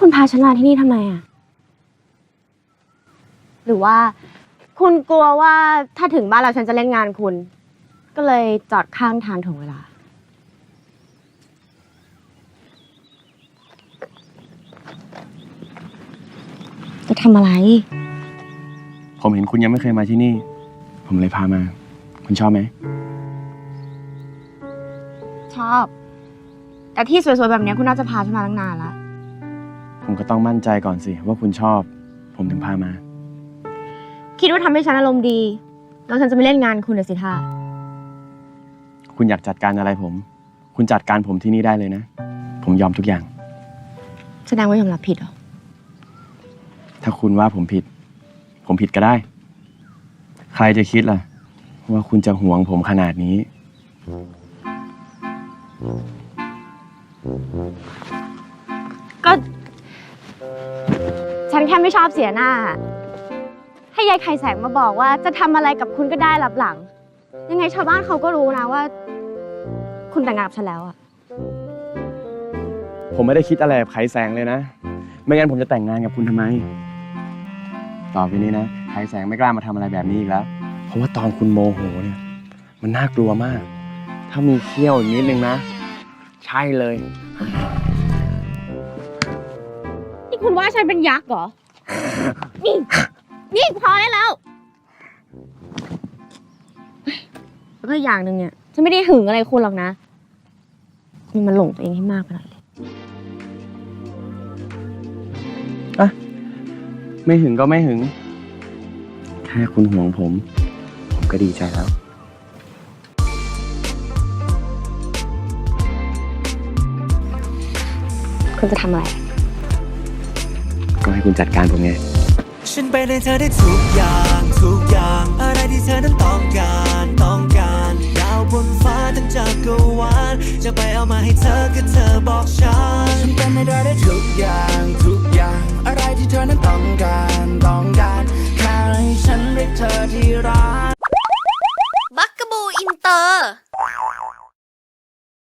คุณพาฉันมาที่นี่ทำไมอะหรือว่า คุณกลัวว่าถ้าถึงบ้านเราฉันจะเล่นงานคุณ ก็เลยจอดข้างทางถ่วงเวลา จะทำอะไร ผมเห็นคุณยังไม่เคยมาที่นี่ ผมเลยพามา คุณชอบไหม ชอบ แต่ที่สวยๆแบบเนี้ยคุณน่าจะพาฉันมาตั้งนานละ ผมก็ต้องมั่นใจก่อนสิ ว่าคุณชอบ ผมถึงพามา คิดว่าทำให้ฉันอารมณ์ดี แล้วฉันจะไม่เล่นงานคุณเดี๋ยวสิท่าคุณอยากจัดการอะไรผม คุณจัดการผมที่นี่ได้เลยนะ ผมยอมทุกอย่าง แสดงว่ายอมรับผิดเหรอ ถ้าคุณว่าผมผิด ผมผิดก็ได้ ใครจะคิดล่ะ ว่าคุณจะห่วงผมขนาดนี้ ก็ ฉันแค่ไม่ชอบเสียหน้า ให้ยายไข่แสงมาบอกว่าจะทำอะไรกับคุณก็ได้รับหลัง ยังไงชาวบ้านเขาก็รู้นะว่า คุณแต่งงานกับฉันแล้วอะผมไม่ได้คิดอะไรกับไขแสงเลยนะ ไม่งั้นผมจะแต่งงานกับคุณทำไม ต่อไปนี้นะ ไขแสงไม่กล้ามาทำอะไรแบบนี้อีกแล้ว เพราะว่าตอนคุณโมโหเนี่ย มันน่ากลัวมาก ถ้ามีเขี้ยวอีกนิดนึงนะ ใช่เลย นี่คุณว่าฉันเป็นยักษ์เหรอ นี่ นี่พอได้แล้วแล้วก็อย่างหนึ่งเนี่ยฉันไม่ได้หึงอะไรคุณหรอกนะนี่มันหลงตัวเองให้มากไปหน่อยเลยไม่หึงก็ไม่หึงแค่คุณห่วงผม ผมก็ดีใจแล้ว คุณจะทำอะไรก็ ให้คุณจัดการผมไง ฉันไปในเธอได้ทุกอย่างทุกอย่าง อะไรที่เธอนั้นต้องการต้องการดาวบนฟ้าทั้งจักรวาลจะไปเอามาให้เธอก็เธอบอกฉัน ฉันเป็นให้เธอได้ทุกอย่างทุกอย่าง